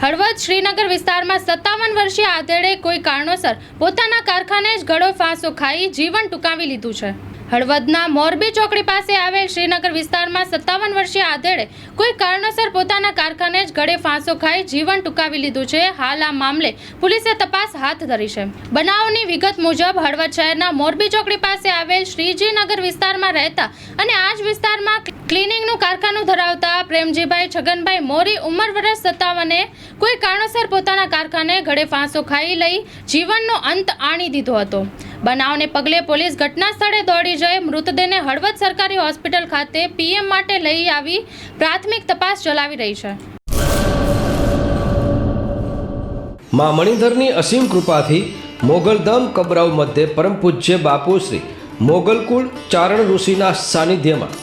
હળવદ શ્રીનગર વિસ્તારમાં સત્તાવન વર્ષીય આધેડે કોઈ કારણોસર પોતાના કારખાને જ ગળો ફાંસો ખાઈ જીવન ટૂંકાવી લીધું છે. હળવદના મોરબી ચોકડી પાસે આવેલ શ્રીનગર વિસ્તારમાં સત્તાવન વર્ષીય આધેડે કોઈ કારણોસર પોતાના કારખાને જ ગળે ફાંસો ખાઈ જીવન ટૂંકાવી લીધું છે. હાલ આ મામલે પોલીસે તપાસ હાથ ધરી છે. બનાવની વિગત મુજબ હળવદ શહેરના મોરબી ચોકડી પાસે આવેલ શ્રીજીનગર વિસ્તારમાં રહેતા અને આ જ વિસ્તારમાં ક્લિનિંગનું કારખાનું ધરાવતા પ્રેમજીભાઈ છગનભાઈ મોરી ઉંમર વર્ષ સત્તાવને કોઈ કારણોસર પોતાના કારખાને ઘડે ફાંસો ખાઈ લઈ જીવનનો અંત આણી દીધો હતો. બનાવને પગલે પોલીસ ઘટના સ્થળે દોડી જઈ મૃતદેહને હળવદ સરકારી હોસ્પિટલ ખાતે પીએમ માટે લઈ આવી પ્રાથમિક તપાસ ચલાવી રહી છે. મા મણિધરની અસીમ કૃપાથી મોગલધામ કબરાવ મધ્યે પરમ પૂજ્ય બાપુ શ્રી મોગલકુળ ચારણ ઋષિના સાનિધ્યમાં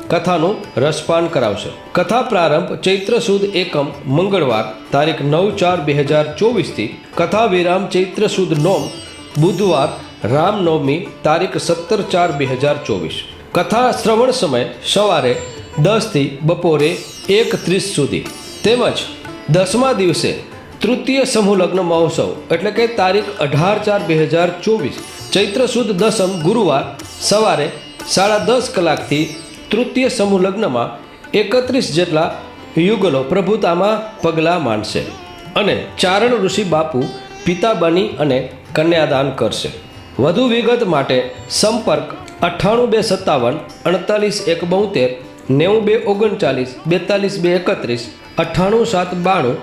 કથાનું રસપાન કરાવશે. કથા પ્રારંભ ચૈત્ર સુદ એકમ, મંગળવાર, તારીખ નવ ચાર બે હજાર ચોવીસથી કથા વિરામ ચૈત્ર સુદ નોમ, બુધવાર, રામનવમી, તારીખ સત્તર ચાર બે હજાર ચોવીસ. કથા શ્રવણ સમય સવારે દસથી બપોરે એક ત્રીસ સુધી. તેમજ દસમા દિવસે તૃતીય સમૂહ લગ્ન મહોત્સવ, એટલે કે તારીખ અઢાર ચાર બે હજાર ચોવીસ. ચૈત્ર સુદ દસમ ગુરુવાર સવારે સાડા દસ કલાકથી તૃતીય સમૂહ લગ્નમાં એકત્રીસ જેટલા યુગલો પ્રભુતામાં પગલાં માંડશે અને ચારણ ઋષિ બાપુ પિતા બની અને કન્યાદાન કરશે. વધુ વિગત માટે સંપર્ક અઠ્ઠાણું બે સત્તાવન અડતાલીસ એક બોતેર નેવું બે ઓગણચાલીસ બેતાલીસ બે એકત્રીસ અઠ્ઠાણું સાત બાણું